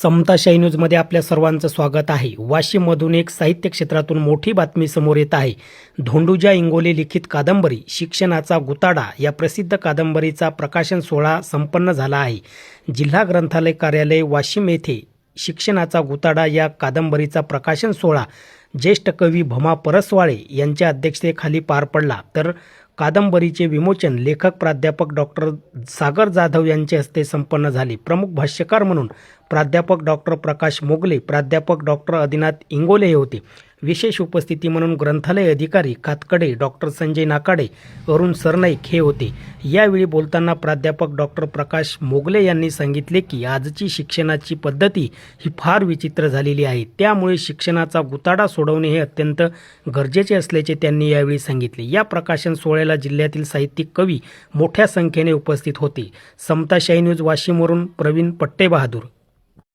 समता न्यूजमध्ये आपल्या सर्वांचं स्वागत आहे. वाशिममधून एक साहित्य क्षेत्रातून मोठी बातमी समोर येत आहे. धोंडुजा इंगोले लिखित कादंबरी शिक्षणाचा गुताडा या प्रसिद्ध कादंबरीचा प्रकाशन सोहळा संपन्न झाला आहे. जिल्हा ग्रंथालय कार्यालय वाशिम येथे शिक्षणाचा गुताडा या कादंबरीचा प्रकाशन सोहळा. ज्येष्ठ कवी भमा परसवाळे यांच्या अध्यक्षतेखाली पार पडला. तर कादंबरीचे विमोचन लेखक प्राध्यापक डॉक्टर सागर जाधव यांच्या हस्ते संपन्न झाले. प्रमुख भाष्यकार म्हणून प्राध्यापक डॉक्टर प्रकाश मोगले प्राध्यापक डॉक्टर आदिनाथ इंगोले हे होते. विशेष उपस्थिती म्हणून ग्रंथालय अधिकारी कातकडे डॉक्टर संजय नाकाडे अरुण सरनाईक हे होते. यावेळी बोलताना प्राध्यापक डॉक्टर प्रकाश मोगले यांनी सांगितले की आजची शिक्षणाची पद्धती ही फार विचित्र झालेली आहे. त्यामुळे शिक्षणाचा गुताडा सोडवणे हे अत्यंत गरजेचे असल्याचे त्यांनी यावेळी सांगितले. या प्रकाशन सोहळ्याला जिल्ह्यातील साहित्यिक कवी मोठ्या संख्येने उपस्थित होते. समताशाही न्यूज वाशिमवरून प्रवीण पट्टेबहादूर.